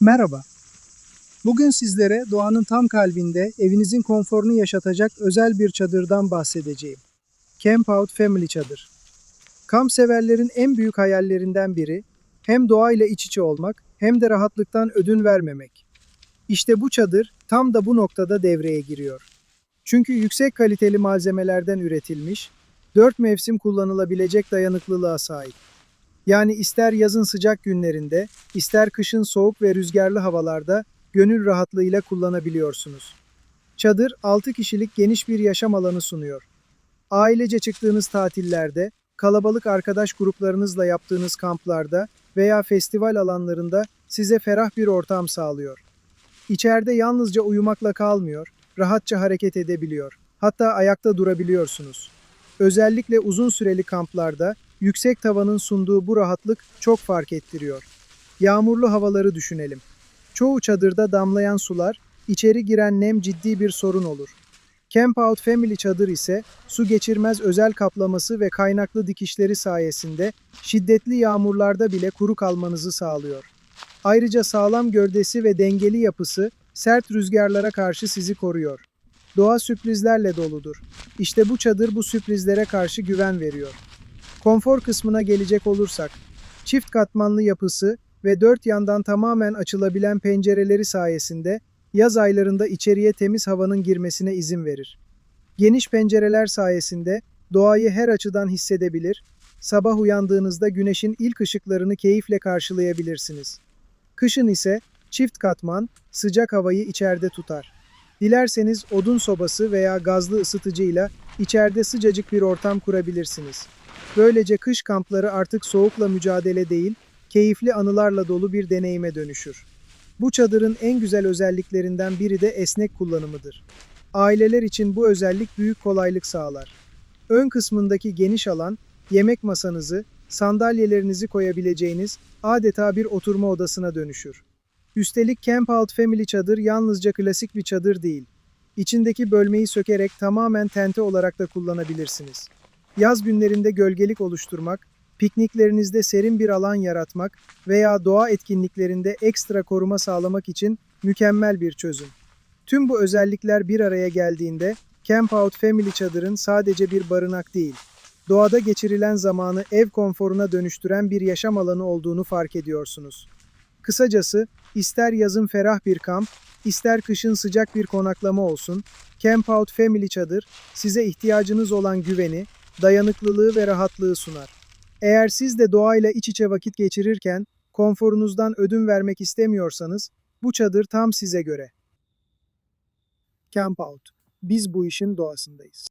Merhaba. Bugün sizlere doğanın tam kalbinde evinizin konforunu yaşatacak özel bir çadırdan bahsedeceğim. Camp Out Family Çadır. Kamp severlerin en büyük hayallerinden biri hem doğayla iç içe olmak hem de rahatlıktan ödün vermemek. İşte bu çadır tam da bu noktada devreye giriyor. Çünkü yüksek kaliteli malzemelerden üretilmiş, dört mevsim kullanılabilecek dayanıklılığa sahip. Yani ister yazın sıcak günlerinde, ister kışın soğuk ve rüzgarlı havalarda gönül rahatlığıyla kullanabiliyorsunuz. Çadır 6 kişilik geniş bir yaşam alanı sunuyor. Ailece çıktığınız tatillerde, kalabalık arkadaş gruplarınızla yaptığınız kamplarda veya festival alanlarında size ferah bir ortam sağlıyor. İçeride yalnızca uyumakla kalmıyor, rahatça hareket edebiliyor. Hatta ayakta durabiliyorsunuz. Özellikle uzun süreli kamplarda yüksek tavanın sunduğu bu rahatlık çok fark ettiriyor. Yağmurlu havaları düşünelim. Çoğu çadırda damlayan sular, içeri giren nem ciddi bir sorun olur. Camp Out Family çadır ise su geçirmez özel kaplaması ve kaynaklı dikişleri sayesinde şiddetli yağmurlarda bile kuru kalmanızı sağlıyor. Ayrıca sağlam gövdesi ve dengeli yapısı sert rüzgarlara karşı sizi koruyor. Doğa sürprizlerle doludur. İşte bu çadır bu sürprizlere karşı güven veriyor. Konfor kısmına gelecek olursak, çift katmanlı yapısı ve dört yandan tamamen açılabilen pencereleri sayesinde yaz aylarında içeriye temiz havanın girmesine izin verir. Geniş pencereler sayesinde doğayı her açıdan hissedebilir, sabah uyandığınızda güneşin ilk ışıklarını keyifle karşılayabilirsiniz. Kışın ise çift katman sıcak havayı içeride tutar. Dilerseniz odun sobası veya gazlı ısıtıcıyla içeride sıcacık bir ortam kurabilirsiniz. Böylece kış kampları artık soğukla mücadele değil, keyifli anılarla dolu bir deneyime dönüşür. Bu çadırın en güzel özelliklerinden biri de esnek kullanımıdır. Aileler için bu özellik büyük kolaylık sağlar. Ön kısmındaki geniş alan, yemek masanızı, sandalyelerinizi koyabileceğiniz adeta bir oturma odasına dönüşür. Üstelik Camp Out Family çadır yalnızca klasik bir çadır değil. İçindeki bölmeyi sökerek tamamen tente olarak da kullanabilirsiniz. Yaz günlerinde gölgelik oluşturmak, pikniklerinizde serin bir alan yaratmak veya doğa etkinliklerinde ekstra koruma sağlamak için mükemmel bir çözüm. Tüm bu özellikler bir araya geldiğinde Camp Out Family çadırın sadece bir barınak değil, doğada geçirilen zamanı ev konforuna dönüştüren bir yaşam alanı olduğunu fark ediyorsunuz. Kısacası, ister yazın ferah bir kamp, ister kışın sıcak bir konaklama olsun, Camp Out Family çadır size ihtiyacınız olan güveni, dayanıklılığı ve rahatlığı sunar. Eğer siz de doğayla iç içe vakit geçirirken konforunuzdan ödün vermek istemiyorsanız bu çadır tam size göre. Camp Out. Biz bu işin doğasındayız.